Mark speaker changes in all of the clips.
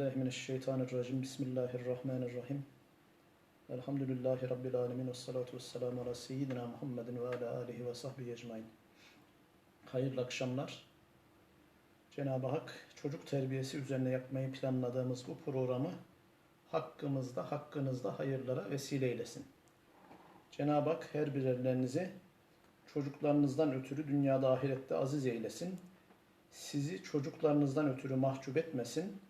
Speaker 1: billahi mineşşeytanirracim. Bismillahirrahmanirrahim. Elhamdülillahi Rabbil alemin. Ve salatu ve selamu ala seyyidina Muhammedin ve ala alihi ve sahbihi ecmain. Hayırlı akşamlar. Cenab-ı Hak çocuk terbiyesi üzerine yapmayı planladığımız bu programı hakkımızda, hakkınızda hayırlara vesile eylesin. Cenab-ı Hak her birerlerinizi çocuklarınızdan ötürü dünyada ahirette aziz eylesin. Sizi çocuklarınızdan ötürü mahcup etmesin.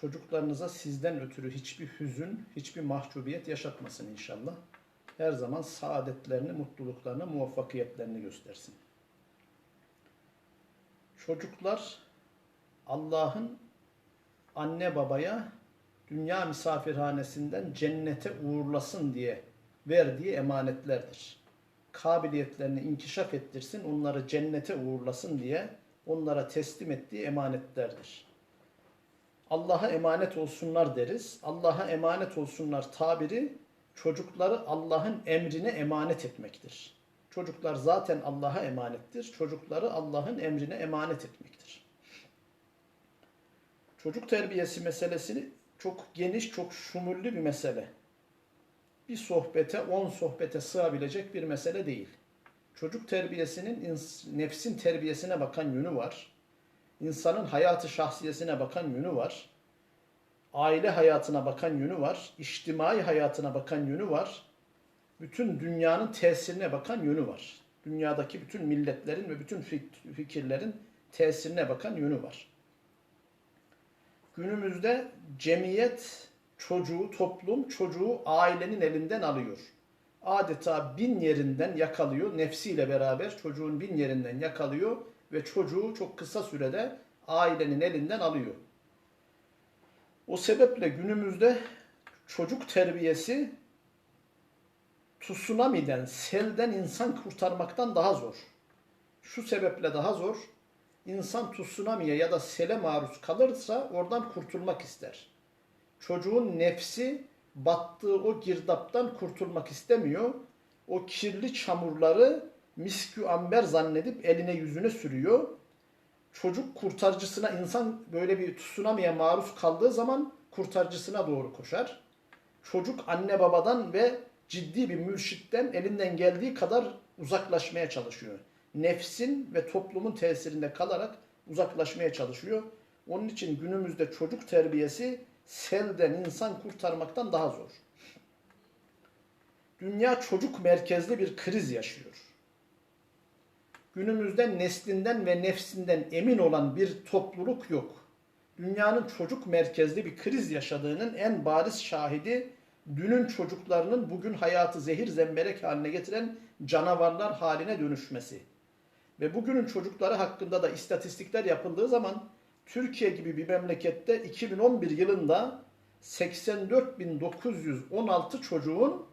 Speaker 1: Çocuklarınıza sizden ötürü hiçbir hüzün, hiçbir mahcubiyet yaşatmasın inşallah. Her zaman saadetlerini, mutluluklarını, muvaffakiyetlerini göstersin. Çocuklar Allah'ın anne babaya dünya misafirhanesinden cennete uğurlasın diye verdiği emanetlerdir. Kabiliyetlerini inkişaf ettirsin, onları cennete uğurlasın diye onlara teslim ettiği emanetlerdir. Allah'a emanet olsunlar deriz. Allah'a emanet olsunlar tabiri çocukları Allah'ın emrine emanet etmektir. Çocuklar zaten Allah'a emanettir. Çocukları Allah'ın emrine emanet etmektir. Çocuk terbiyesi meselesini çok geniş, çok şumullü bir mesele. Bir sohbete, on sohbete sığabilecek bir mesele değil. Çocuk terbiyesinin nefsin terbiyesine bakan yönü var. İnsanın hayatı şahsiyesine bakan yönü var. Aile hayatına bakan yönü var. İçtimai hayatına bakan yönü var. Bütün dünyanın tesirine bakan yönü var. Dünyadaki bütün milletlerin ve bütün fikirlerin tesirine bakan yönü var. Günümüzde cemiyet çocuğu, toplum çocuğu ailenin elinden alıyor adeta bin yerinden yakalıyor. Nefsiyle beraber çocuğun bin yerinden yakalıyor ve çocuğu çok kısa sürede ailenin elinden alıyor. O sebeple günümüzde çocuk terbiyesi tsunami'den, selden insan kurtarmaktan daha zor. Şu sebeple daha zor. İnsan tsunami'ye ya da sele maruz kalırsa oradan kurtulmak ister. Çocuğun nefsi battığı o girdaptan kurtulmak istemiyor. O kirli çamurları miskü amber zannedip eline yüzüne sürüyor. Çocuk kurtarıcısına insan böyle bir tsunami'ye maruz kaldığı zaman kurtarıcısına doğru koşar. Çocuk anne babadan ve ciddi bir mürşitten elinden geldiği kadar uzaklaşmaya çalışıyor. Nefsin ve toplumun tesirinde kalarak uzaklaşmaya çalışıyor. Onun için günümüzde çocuk terbiyesi selden insan kurtarmaktan daha zor. Dünya çocuk merkezli bir kriz yaşıyor. Günümüzde neslinden ve nefsinden emin olan bir topluluk yok. Dünyanın çocuk merkezli bir kriz yaşadığının en bariz şahidi dünün çocuklarının bugün hayatı zehir zemberek haline getiren canavarlar haline dönüşmesi. Ve bugünün çocukları hakkında da istatistikler yapıldığı zaman Türkiye gibi bir memlekette 2011 yılında 84.916 çocuğun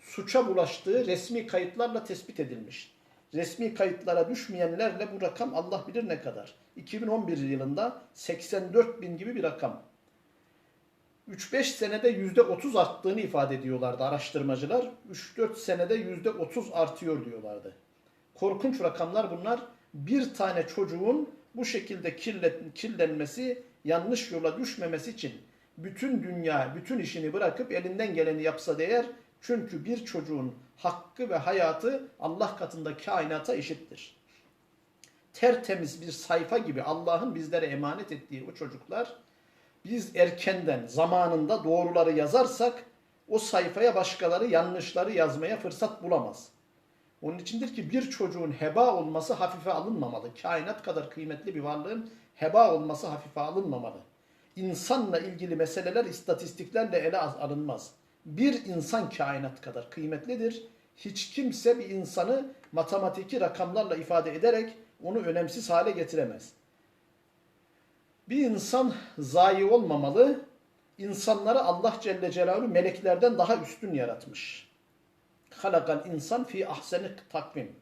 Speaker 1: suça bulaştığı resmi kayıtlarla tespit edilmiş. Resmi kayıtlara düşmeyenlerle bu rakam Allah bilir ne kadar. 2011 yılında 84 bin gibi bir rakam. 3-5 senede %30 arttığını ifade ediyorlardı araştırmacılar. 3-4 senede %30 artıyor diyorlardı. Korkunç rakamlar bunlar. Bir tane çocuğun bu şekilde kirlenmesi, yanlış yola düşmemesi için bütün dünya, bütün işini bırakıp elinden geleni yapsa değer. Çünkü bir çocuğun hakkı ve hayatı Allah katında kainata eşittir. Tertemiz bir sayfa gibi Allah'ın bizlere emanet ettiği o çocuklar biz erkenden, zamanında doğruları yazarsak o sayfaya başkaları yanlışları yazmaya fırsat bulamaz. Onun içindir ki bir çocuğun heba olması hafife alınmamalı. Kainat kadar kıymetli bir varlığın heba olması hafife alınmamalı. İnsanla ilgili meseleler istatistiklerle ele alınmaz. Bir insan kainat kadar kıymetlidir. Hiç kimse bir insanı matematiki rakamlarla ifade ederek onu önemsiz hale getiremez. Bir insan zayi olmamalı. İnsanları Allah Celle Celaluhu meleklerden daha üstün yaratmış halakal insan fi ahseni takvim.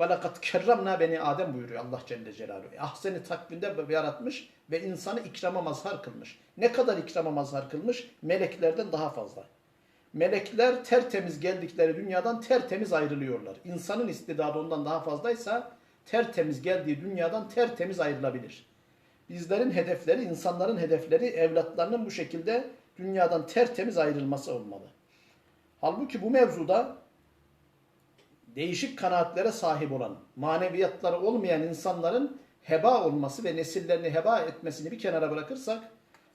Speaker 1: Ve lekad kerramna beni Adem buyuruyor Allah Celle Celaluhu. Ahseni takvimde yaratmış ve insanı ikrama mazhar kılmış. Ne kadar ikrama mazhar kılmış? Meleklerden daha fazla. Melekler tertemiz geldikleri dünyadan tertemiz ayrılıyorlar. İnsanın istidadı ondan daha fazlaysa tertemiz geldiği dünyadan tertemiz ayrılabilir. Bizlerin hedefleri, insanların hedefleri evlatlarının bu şekilde dünyadan tertemiz ayrılması olmalı. Halbuki bu mevzuda değişik kanaatlere sahip olan, maneviyatları olmayan insanların heba olması ve nesillerini heba etmesini bir kenara bırakırsak,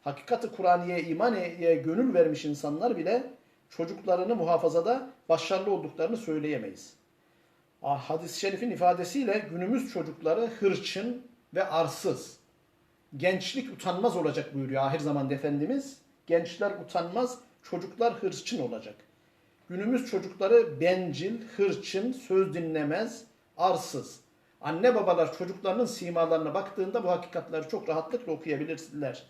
Speaker 1: hakikati Kur'aniye imaneye gönül vermiş insanlar bile çocuklarını muhafazada başarılı olduklarını söyleyemeyiz. Hadis-i şerifin ifadesiyle günümüz çocukları hırçın ve arsız. Gençlik utanmaz olacak buyuruyor ahir zamanda Efendimiz. Gençler utanmaz, çocuklar hırçın olacak. Günümüz çocukları bencil, hırçın, söz dinlemez, arsız. Anne babalar çocuklarının simalarına baktığında bu hakikatleri çok rahatlıkla okuyabilirler.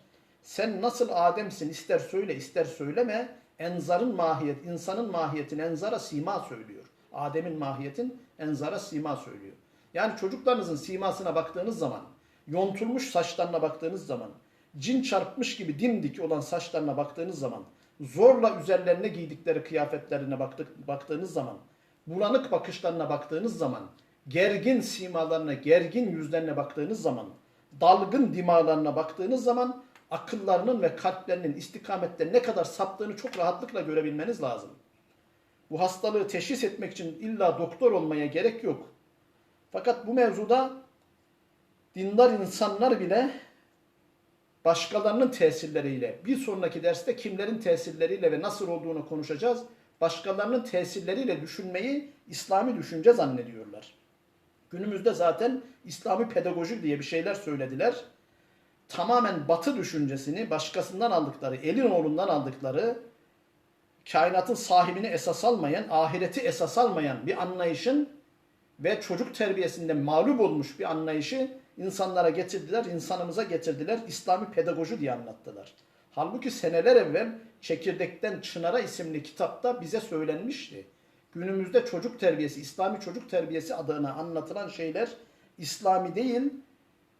Speaker 1: Sen nasıl Adem'sin ister söyle ister söyleme enzarın mahiyet, insanın mahiyetin enzara sima söylüyor. Adem'in mahiyetin enzara sima söylüyor. Yani çocuklarınızın simasına baktığınız zaman, yontulmuş saçlarına baktığınız zaman, cin çarpmış gibi dimdik olan saçlarına baktığınız zaman, zorla üzerlerine giydikleri kıyafetlerine baktık, baktığınız zaman, bulanık bakışlarına baktığınız zaman, gergin simalarına, gergin yüzlerine baktığınız zaman, dalgın dimalarına baktığınız zaman akıllarının ve kalplerinin istikamette ne kadar saptığını çok rahatlıkla görebilmeniz lazım. Bu hastalığı teşhis etmek için illa doktor olmaya gerek yok. Fakat bu mevzuda dindar insanlar bile başkalarının tesirleriyle, bir sonraki derste kimlerin tesirleriyle ve nasıl olduğunu konuşacağız. Başkalarının tesirleriyle düşünmeyi İslami düşünce zannediyorlar. Günümüzde zaten İslami pedagoji diye bir şeyler söylediler. Tamamen batı düşüncesini başkasından aldıkları, elin oğlundan aldıkları, kainatın sahibini esas almayan, ahireti esas almayan bir anlayışın ve çocuk terbiyesinde mağlup olmuş bir anlayışı insanlara getirdiler, insanımıza getirdiler. İslami pedagoji diye anlattılar. Halbuki seneler evvel Çekirdekten Çınar'a isimli kitapta bize söylenmişti. Günümüzde çocuk terbiyesi, İslami çocuk terbiyesi adına anlatılan şeyler İslami değil,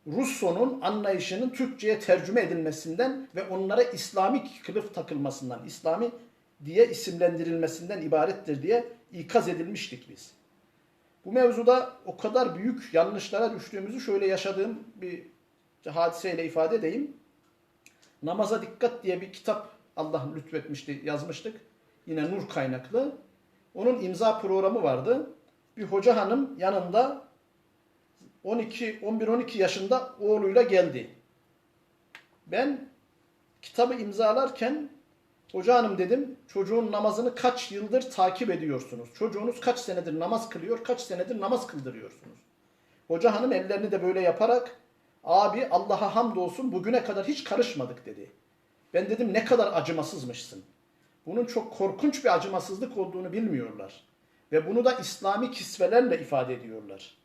Speaker 1: Russo'nun anlayışının Türkçe'ye tercüme edilmesinden ve onlara İslami kılıf takılmasından, İslami diye isimlendirilmesinden ibarettir diye ikaz edilmiştik biz. Bu mevzuda o kadar büyük yanlışlara düştüğümüzü şöyle yaşadığım bir hadiseyle ifade edeyim. Namaza Dikkat diye bir kitap Allah lütfetmişti, yazmıştık. Yine nur kaynaklı. Onun imza programı vardı. Bir hoca hanım yanında 12 11-12 yaşında oğluyla geldi. Ben kitabı imzalarken hoca hanım dedim çocuğun namazını kaç yıldır takip ediyorsunuz? Çocuğunuz kaç senedir namaz kılıyor, kaç senedir namaz kıldırıyorsunuz? Hoca hanım ellerini de böyle yaparak abi Allah'a hamdolsun bugüne kadar hiç karışmadık dedi. Ben dedim ne kadar acımasızmışsın. Bunun çok korkunç bir acımasızlık olduğunu bilmiyorlar. Ve bunu da İslami kisvelerle ifade ediyorlar.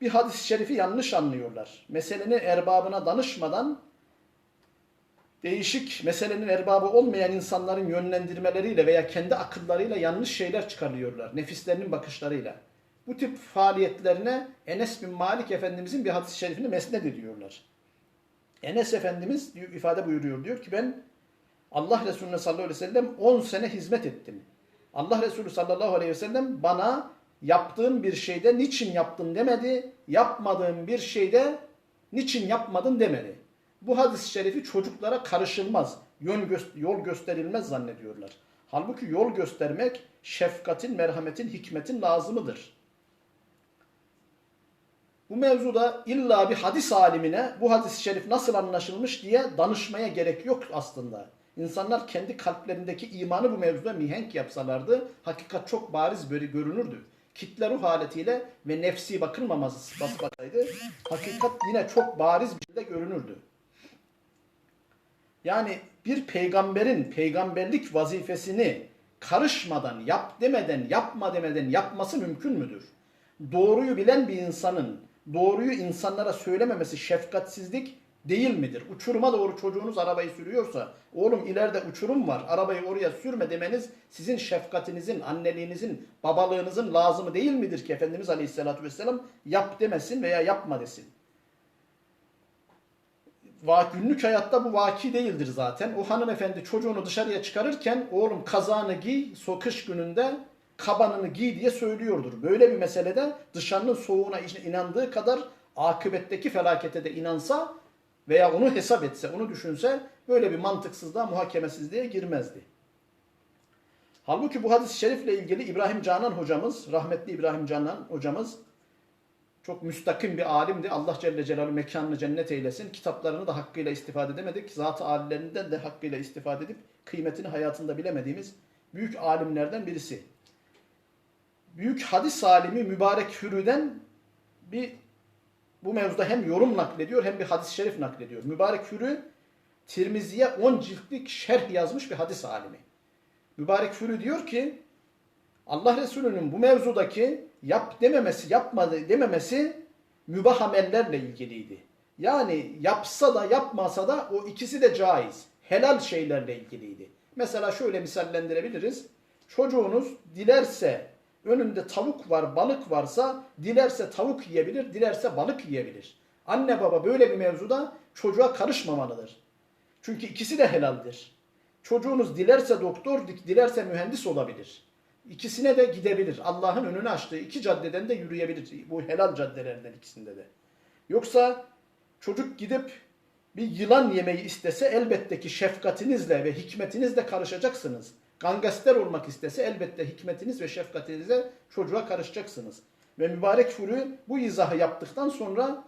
Speaker 1: Bir hadis-i şerifi yanlış anlıyorlar. Meselenin erbabına danışmadan değişik meselenin erbabı olmayan insanların yönlendirmeleriyle veya kendi akıllarıyla yanlış şeyler çıkarıyorlar. Nefislerinin bakışlarıyla. Bu tip faaliyetlerine Enes bin Malik Efendimizin bir hadis-i şerifini mesned ediyorlar. Enes Efendimiz ifade buyuruyor. Diyor ki ben Allah Resulüne sallallahu aleyhi ve sellem 10 sene hizmet ettim. Allah Resulü sallallahu aleyhi ve sellem bana yaptığın bir şeyde niçin yaptın demedi. Yapmadığın bir şeyde niçin yapmadın demedi. Bu hadis-i şerifi çocuklara karışılmaz, yön gö- yol gösterilmez zannediyorlar. Halbuki yol göstermek şefkatin, merhametin, hikmetin lazımıdır. Bu mevzuda illa bir hadis alimine bu hadis-i şerif nasıl anlaşılmış diye danışmaya gerek yok aslında. İnsanlar kendi kalplerindeki imanı bu mevzuda mihenk yapsalardı hakikat çok bariz böyle görünürdü. Kitle ruh haletiyle ve nefsi bakılmaması basmasaydı hakikat yine çok bariz bir şekilde görünürdü. Yani bir peygamberin peygamberlik vazifesini karışmadan, yap demeden, yapma demeden yapması mümkün müdür? Doğruyu bilen bir insanın doğruyu insanlara söylememesi şefkatsizlik değil midir? Uçuruma doğru çocuğunuz arabayı sürüyorsa, oğlum ileride uçurum var, arabayı oraya sürme demeniz sizin şefkatinizin, anneliğinizin, babalığınızın lazımı değil midir ki Efendimiz Aleyhisselatü Vesselam yap demesin veya yapma desin? Günlük hayatta bu vaki değildir zaten. O hanımefendi çocuğunu dışarıya çıkarırken oğlum kazağını giy, so kış gününde kabanını giy diye söylüyordur. Böyle bir meselede dışarının soğuğuna inandığı kadar akıbetteki felakete de inansa veya onu hesap etse, onu düşünse böyle bir mantıksızlığa, muhakemesizliğe girmezdi. Halbuki bu hadis-i şerifle ilgili İbrahim Canan hocamız, rahmetli İbrahim Canan hocamız çok müstakim bir alimdi. Allah Celle Celaluhu mekanını cennet eylesin. Kitaplarını da hakkıyla istifade edemedik. Zat-ı alilerinden de hakkıyla istifade edip kıymetini hayatında bilemediğimiz büyük alimlerden birisi. Büyük hadis alimi Mübarek Hürü'den bir bu mevzuda hem yorum naklediyor hem bir hadis-i şerif naklediyor. Mübarek Hürü Tirmizi'ye 10 ciltlik şerh yazmış bir hadis alimi. Mübarek Fürü diyor ki Allah Resulü'nün bu mevzudaki yap dememesi, yapmadı dememesi mübah amellerle ilgiliydi. Yani yapsa da yapmasa da o ikisi de caiz. Helal şeylerle ilgiliydi. Mesela şöyle misallendirebiliriz. Çocuğunuz dilerse önünde tavuk var, balık varsa dilerse tavuk yiyebilir, dilerse balık yiyebilir. Anne baba böyle bir mevzuda çocuğa karışmamalıdır. Çünkü ikisi de helaldir. Çocuğunuz dilerse doktor, dilerse mühendis olabilir. İkisine de gidebilir. Allah'ın önünü açtığı iki caddeden de yürüyebilir. Bu helal caddelerden ikisinde de. Yoksa çocuk gidip bir yılan yemeyi istese elbette ki şefkatinizle ve hikmetinizle karışacaksınız. Gangster olmak istese elbette hikmetiniz ve şefkatinizle çocuğa karışacaksınız. Ve mübarek furu bu izahı yaptıktan sonra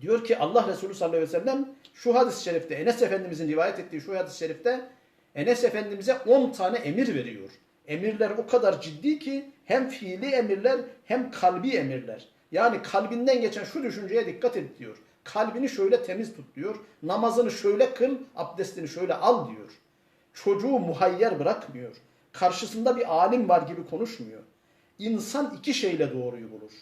Speaker 1: diyor ki Allah Resulü sallallahu aleyhi ve sellem şu hadis-i şerifte Enes Efendimizin rivayet ettiği şu hadis-i şerifte Enes Efendimiz'e 10 tane emir veriyor. Emirler o kadar ciddi ki hem fiili emirler hem kalbi emirler. Yani kalbinden geçen şu düşünceye dikkat et diyor. Kalbini şöyle temiz tut diyor. Namazını şöyle kıl, abdestini şöyle al diyor. Çocuğu muhayyer bırakmıyor. Karşısında bir alim var gibi konuşmuyor. İnsan iki şeyle doğruyu bulur.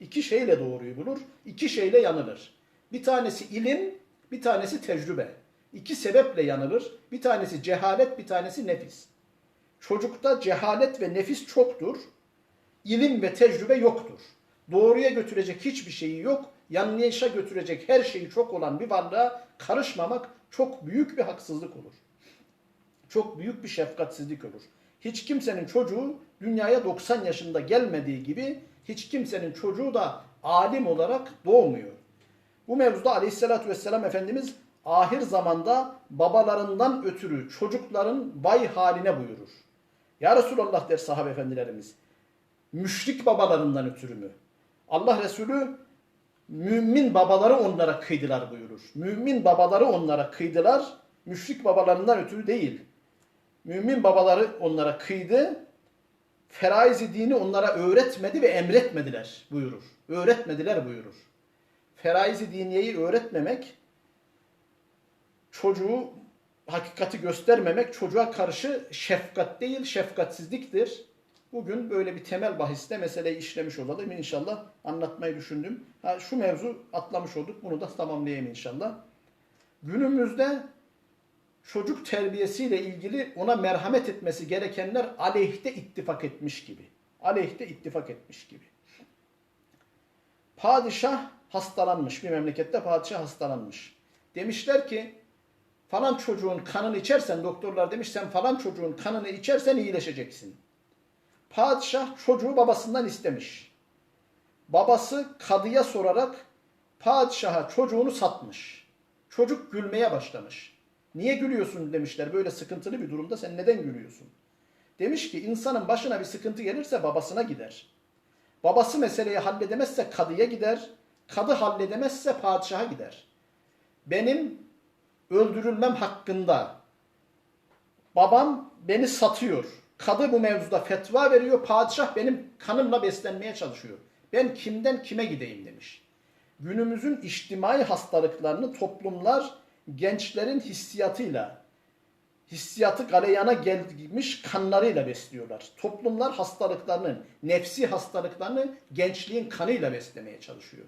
Speaker 1: İki şeyle doğruyu bulur, iki şeyle yanılır. Bir tanesi ilim, bir tanesi tecrübe. İki sebeple yanılır. Bir tanesi cehalet, bir tanesi nefis. Çocukta cehalet ve nefis çoktur. İlim ve tecrübe yoktur. Doğruya götürecek hiçbir şeyi yok. Yanlışa götürecek her şeyi çok olan bir varlığa karışmamak çok büyük bir haksızlık olur. Çok büyük bir şefkatsizlik olur. Hiç kimsenin çocuğu dünyaya 90 yaşında gelmediği gibi hiç kimsenin çocuğu da alim olarak doğmuyor. Bu mevzuda aleyhissalatü vesselam Efendimiz ahir zamanda babalarından ötürü çocukların bay haline buyurur. Ya Resulallah der sahabe efendilerimiz. Müşrik babalarından ötürü mü? Allah Resulü mümin babaları onlara kıydılar buyurur. Mümin babaları onlara kıydılar. Müşrik babalarından ötürü değil. Mümin babaları onlara kıydı. Feraiz-i dini onlara öğretmedi ve emretmediler buyurur. Öğretmediler buyurur. Feraiz-i diniyeyi öğretmemek çocuğu hakikati göstermemek çocuğa karşı şefkat değil şefkatsizliktir. Bugün böyle bir temel bahiste meseleyi işlemiş olalım inşallah anlatmayı düşündüm. Ha, şu mevzu atlamış olduk bunu da tamamlayayım inşallah. Günümüzde çocuk terbiyesiyle ilgili ona merhamet etmesi gerekenler aleyhte ittifak etmiş gibi. Aleyhte ittifak etmiş gibi. Padişah hastalanmış bir memlekette padişah hastalanmış. Demişler ki falan çocuğun kanını içersen doktorlar demiş sen falan çocuğun kanını içersen iyileşeceksin. Padişah çocuğu babasından istemiş. Babası kadıya sorarak padişaha çocuğunu satmış. Çocuk gülmeye başlamış. Niye gülüyorsun demişler böyle sıkıntılı bir durumda sen neden gülüyorsun? Demiş ki insanın başına bir sıkıntı gelirse babasına gider. Babası meseleyi halledemezse kadıya gider. Kadı halledemezse padişaha gider. Benim öldürülmem hakkında babam beni satıyor. Kadı bu mevzuda fetva veriyor. Padişah benim kanımla beslenmeye çalışıyor. Ben kimden kime gideyim demiş. Günümüzün içtimai hastalıklarını toplumlar gençlerin hissiyatıyla, hissiyatı galeyana gelmiş kanlarıyla besliyorlar. Toplumlar hastalıklarını, nefsi hastalıklarını gençliğin kanıyla beslemeye çalışıyor.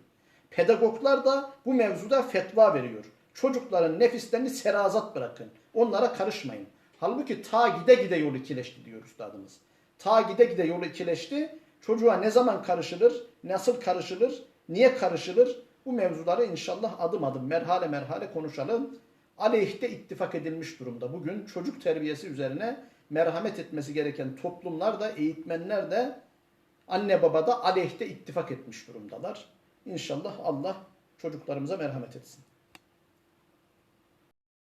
Speaker 1: Pedagoglar da bu mevzuda fetva veriyor. Çocukların nefislerini serazat bırakın. Onlara karışmayın. Halbuki ta gide gide yol ikileşti diyor üstadımız. Ta gide gide yol ikileşti. Çocuğa ne zaman karışılır, nasıl karışılır, niye karışılır? Bu mevzuları inşallah adım adım, merhale merhale konuşalım. Aleyhte ittifak edilmiş durumda. Bugün çocuk terbiyesi üzerine merhamet etmesi gereken toplumlar da, eğitmenler de, anne baba da aleyhte ittifak etmiş durumdalar. İnşallah Allah çocuklarımıza merhamet etsin.